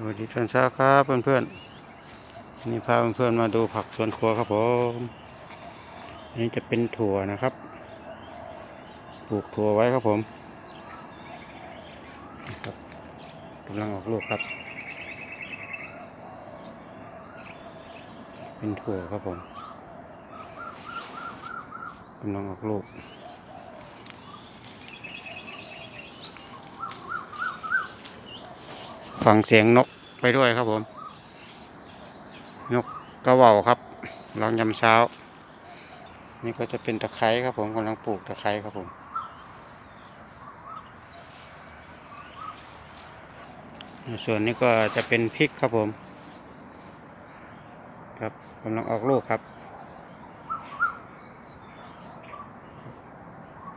สวัสดีท่านเช้าครับเพื่อนๆนนี่พาเพื่อนๆมาดูผักสวนครัวครับผมอันนี้จะเป็นถั่วนะครับ ปลูกถั่วไว้ครับผมครับกำลังออกลูกครับ เป็นถั่วครับผมกำลังออกลูก ฟังเสียงนกไปด้วยครับผม นกกระว่าครับลองยำเช้า นี่ก็จะเป็นตะไคร้ครับผมกำลังปลูกตะไคร้ครับผมส่วนนี้ก็จะเป็นพริกครับผม ครับกำลังออกลูกครับ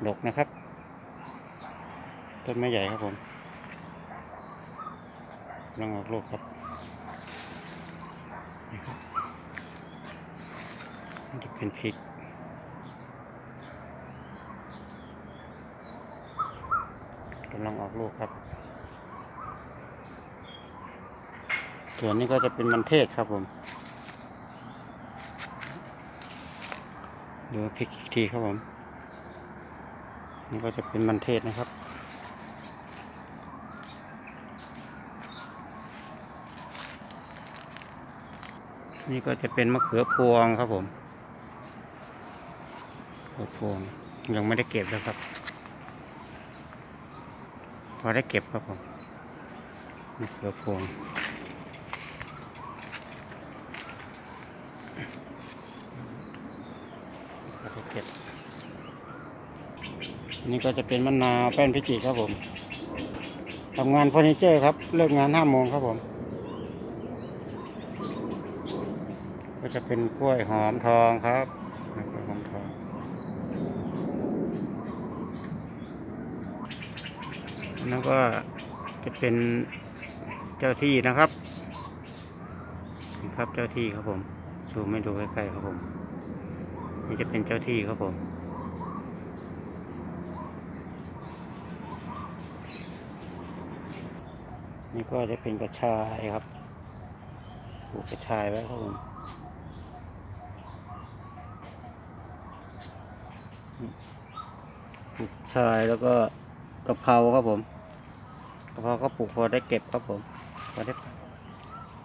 ดกนะครับ ต้นไม้ใหญ่ครับผม กำลังออกลูกครับนี่ครับนี่จะเป็นพริกกำลังออกลูกครับ ส่วนนี้ก็จะเป็นมันเทศครับผมดูพริกอีกทีครับผม นี่ก็จะเป็นมันเทศนะครับ นี่ก็จะเป็นมะเขือพวงครับผมมะเขือพวงยังไม่ได้เก็บเลยครับ พอได้เก็บครับผมมะเขือพวงเก็บนนี่ก็จะเป็นมะนาวแป้นพิจิครับผมทำงานเฟอร์นิเจอร์ครับ เลิกงานห้าโมงครับผม จะเป็นกล้วยหอมทองครับกล้วยหอมทองแล้วก็จะเป็นเจ้าที่นะครับนะครับเจ้าที่ครับผมซูไม่ดูใกล้ๆครับผม นี่จะเป็นเจ้าที่ครับผมนี่ก็จะเป็นกระชายครับ ปลูกกระชายไว้ครับผม ปลูก ชายแล้วก็กะเพราครับผมกะเพราก็ปลูกพอได้เก็บครับผมพอได้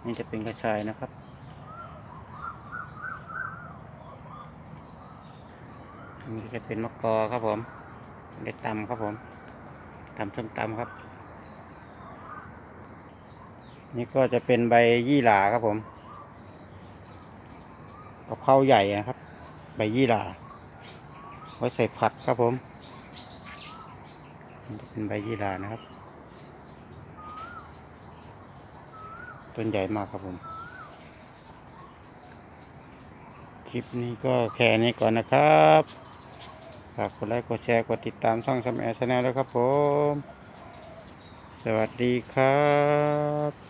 นี่จะเป็นกระชายนะครับ นี่จะเป็นมะกอครับผมได้ตำครับผมตำส้มตำครับ นี่ก็จะเป็นใบยี่หร่าครับผมกะเพราใหญ่นะครับ ใบยี่หร่าไว้ใส่ผัดครับผม เป็นใบยีรานะครับ ต้นใหญ่มากครับผม คลิปนี้ก็แค่นี้ก่อนนะครับฝากกดไลค์กดแชร์กดติดตามช่องสมแอร์ชาแนลแล้วครับผม สวัสดีครับ